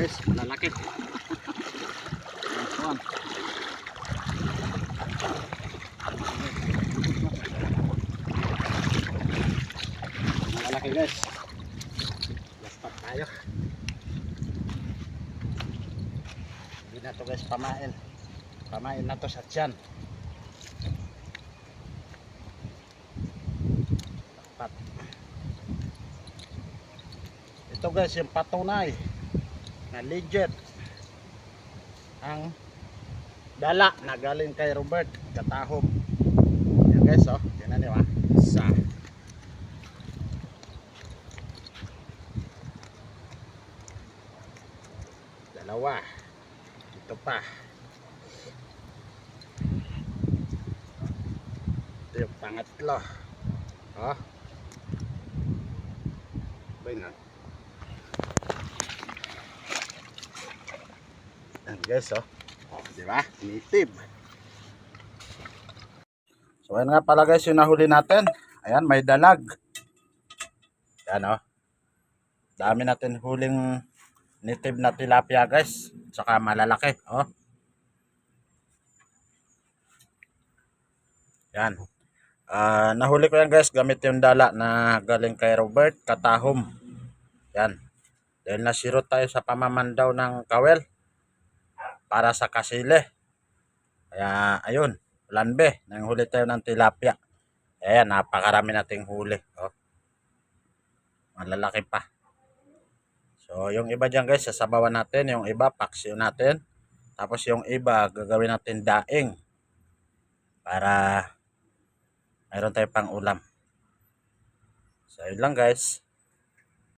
guys, malalaki. One. Malalaki guys. Laspat tayo. Hindi na to guys pamain. Pamain na to sa tiyan. Laspat. Ito guys yung patunay na legit ang dala na galing kay Robert Katahom. Yan guys oh, tingnan niyo ah. Sa dalawa. Ito pa. Ito yung pangatlo. Oh. Ba yun yan guys oh. Oh di ba? Native. So ayan nga pala guys yung nahuli natin. Ayan may dalag. Yan oh. Dami natin huling native na tilapia guys. Saka malalaki oh. Yan Ah, nahuli ko yan guys. Gamit yung dala na galing kay Robert Katahom yan dahil nasirot tayo sa pamamandaw ng kawel para sa kasile kaya ayun lanbe nang huli tayo ng tilapia ayan napakarami nating huli oh malalaki pa So, yung iba dyan guys, sasabawan natin. Yung iba, paksiw natin. Tapos yung iba, gagawin natin daing. Para mayroon tayo pang ulam. So, yun lang guys.